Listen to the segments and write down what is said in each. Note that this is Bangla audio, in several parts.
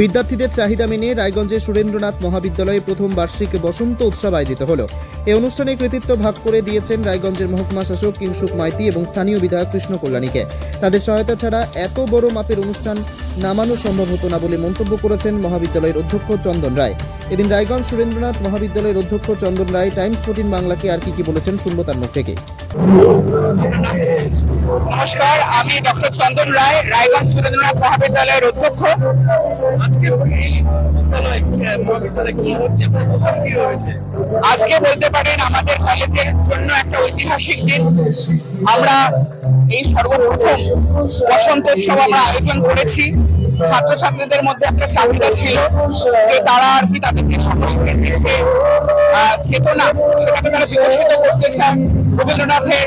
বিদ্যার্থীদের চাহিদা মেনে রায়গঞ্জের সুরেন্দ্রনাথ মহাবিদ্যালয়ে প্রথম বার্ষিক বসন্ত উৎসব আয়োজিত হল। এই অনুষ্ঠানে কৃতিত্ব ভাগ করে দিয়েছেন রায়গঞ্জের মহকুমা শাসক কিংসুক মাইতি এবং স্থানীয় বিধায়ক কৃষ্ণ কল্যাণীকে। তাদের সহায়তা ছাড়া এত বড় মাপের অনুষ্ঠান নামানো সম্ভব হতো না বলে মন্তব্য করেছেন মহাবিদ্যালয়ের অধ্যক্ষ চন্দন রায়। এদিন রায়গঞ্জ সুরেন্দ্রনাথ মহাবিদ্যালয়ের অধ্যক্ষ চন্দন রায় টাইমস ফোর্টিন বাংলাকে আর কি কি বলেছেন শুনব তার মুখ থেকে। নমস্কার আমি ডক্টর চন্দন রায় রায়গঞ্জ সুরেন্দ্রনাথ মহাবিদ্যালয়ের অধ্যক্ষ। আজকে এই বিদ্যালয় মহাবিদ্যালয়ে কি হচ্ছে? কি হয়েছে? আজকে বলতে পারেন আমাদের কলেজের জন্য একটা ঐতিহাসিক দিন। আমরা এই সর্বপ্রথম বসন্ত উৎসব আমরা আয়োজন করেছি। ছাত্রছাত্রীদের মধ্যে একটা চাহিদা ছিল যে তারা আর কি তাদের যে সংস্কৃতির যে চেতনা সেটাকে তারা বিকশিত করতে চায়। রবীন্দ্রনাথের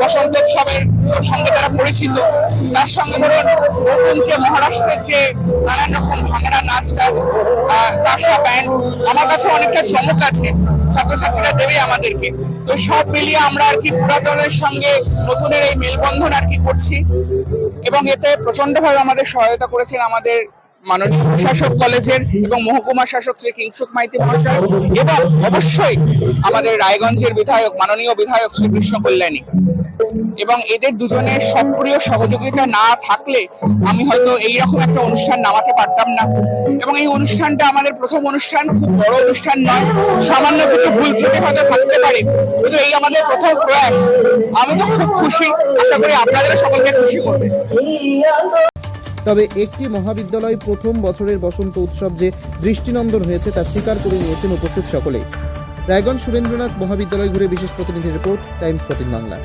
বসন্ত উৎসবের সঙ্গে তারা পরিচিত। তার সঙ্গে ধরুন নতুন যে মহারাষ্ট্রের যে নানান রকম ভাঙড়া নাচ টাচ তাসা ব্যান্ড আমার কাছে অনেকটা চমক আছে। ছাত্রছাত্রীরা দেবে আমাদেরকে। তো সব মিলিয়ে আমরা আর কি পুরাতনের সঙ্গে নতুনের এই মেলবন্ধন আর কি করছি। এবং এতে প্রচণ্ড ভাবে আমাদের সহায়তা করেছেন আমাদের মাননীয় প্রশাসক কলেজের এবং মহকুমা শাসক শ্রী কিংসুক মাইতি মহাশয় এবং অবশ্যই আমাদের রায়গঞ্জের বিধায়ক, মাননীয় বিধায়ক শ্রী কৃষ্ণ কল্যাণী। এবং এদের দুজনের সক্রিয় সহযোগিতা না থাকলে আমি হয়তো এইরকম একটা অনুষ্ঠান নামাতে পারতাম না। এবং এই অনুষ্ঠানটা আমাদের প্রথম অনুষ্ঠান, খুব বড় অনুষ্ঠান নয়, সামান্য কিছু ভুল ত্রুটি হয়তো থাকতে পারে। কিন্তু এই আমাদের প্রথম প্রয়াস। আমি তো খুব খুশি, আশা করি আপনাদের সকলকে খুশি করবে। তবে একটি মহাবিদ্যালয় প্রথম বছরের বসন্ত উৎসব যে দৃষ্টিনন্দন হয়েছে, তা স্বীকার করে নিয়েছেন উপস্থিত সকলেই। রায়গঞ্জ সুরেন্দ্রনাথ মহাবিদ্যালয় ঘুরে বিশেষ প্রতিনিধি রিপোর্ট, টাইমস ফোর্টিন বাংলা।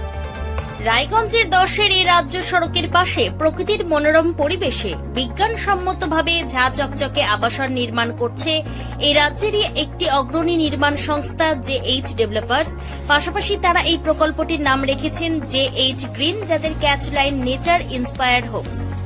রায়গঞ্জের দশের এই রাজ্য সড়কের পাশে প্রকৃতির মনোরম পরিবেশে বিজ্ঞানসম্মতভাবে ঝা চকচকে আবাসন নির্মাণ করছে এই রাজ্যেরই একটি অগ্রণী নির্মাণ সংস্থা জে এইচ ডেভেলপার্স। পাশাপাশি তারা এই প্রকল্পটির নাম রেখেছেন জে এইচ গ্রিন, যাদের catch line nature inspired homes.